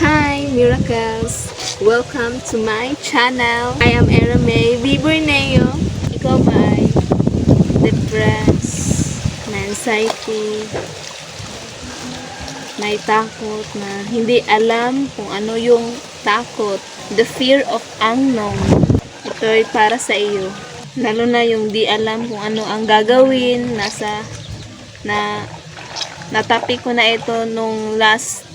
Hi, Miracles! Welcome to my channel. I am Era May Biburneo. Ikaw ba ay depressed, may anxiety, may takot na hindi alam kung ano yung takot, the fear of unknown. Ito ay para sa iyo. Lalo na yung di alam kung ano ang gagawin, nasa na natopic ko na ito nung last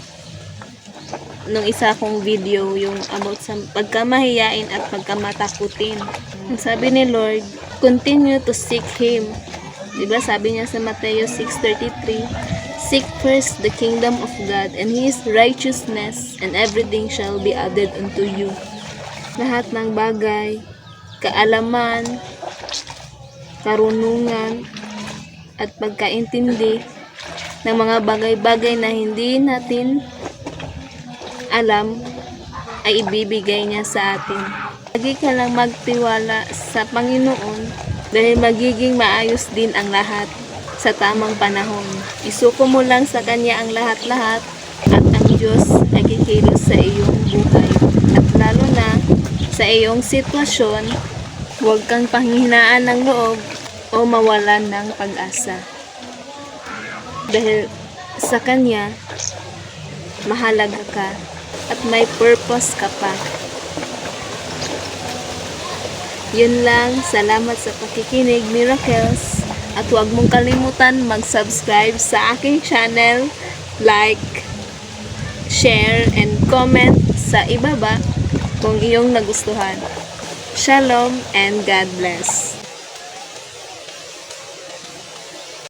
nung isa kong video yung about sa pagkamahiyain at pagkamatakutin. Sabi ni Lord, continue to seek Him. Diba sabi niya sa Mateo 6.33, Seek first the kingdom of God and His righteousness and everything shall be added unto you. Lahat ng bagay, kaalaman, karunungan, at pagkaintindi ng mga bagay-bagay na hindi natin alam ay ibibigay niya sa atin. Lagi ka lang magtiwala sa Panginoon dahil magiging maayos din ang lahat sa tamang panahon. Isuko mo lang sa Kanya ang lahat-lahat at ang Diyos ay kikilos sa iyong buhay. At lalo na sa iyong sitwasyon, huwag kang panghinaan ng loob o mawalan ng pag-asa. Dahil sa Kanya, mahalaga ka at may purpose ka pa. Yun lang, salamat sa pakikinig, Miracles. At huwag mong kalimutan mag-subscribe sa aking channel, like, share, and comment sa ibaba kung iyong nagustuhan. Shalom and God bless.